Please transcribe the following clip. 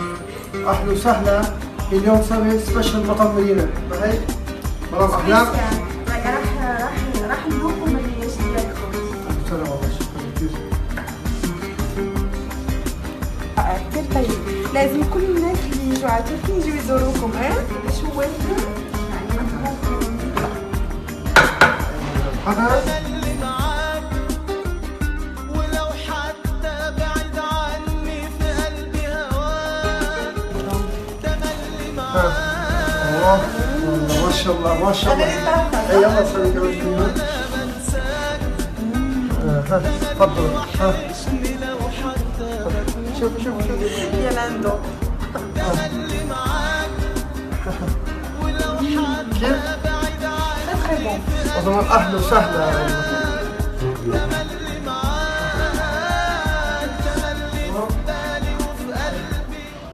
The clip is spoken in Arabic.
أهلا وسهلا. اليوم سوي سبيشل مطعم مدينة. هيك؟ مرام أحلام. راح راح راح نذوقهم اللي يشتركوا سلام والله شكرا كثير كثير طيب. لازم كل الناس اللي يجوا على تركيا يجوا يزوروكم ها؟ شو وين؟ هذا اللي الله ما شاء الله ما شاء الله يلا. سوي كمان ها تفضل. شوف شوف شوف. يا لاندو كيف؟ أهلا وسهلا.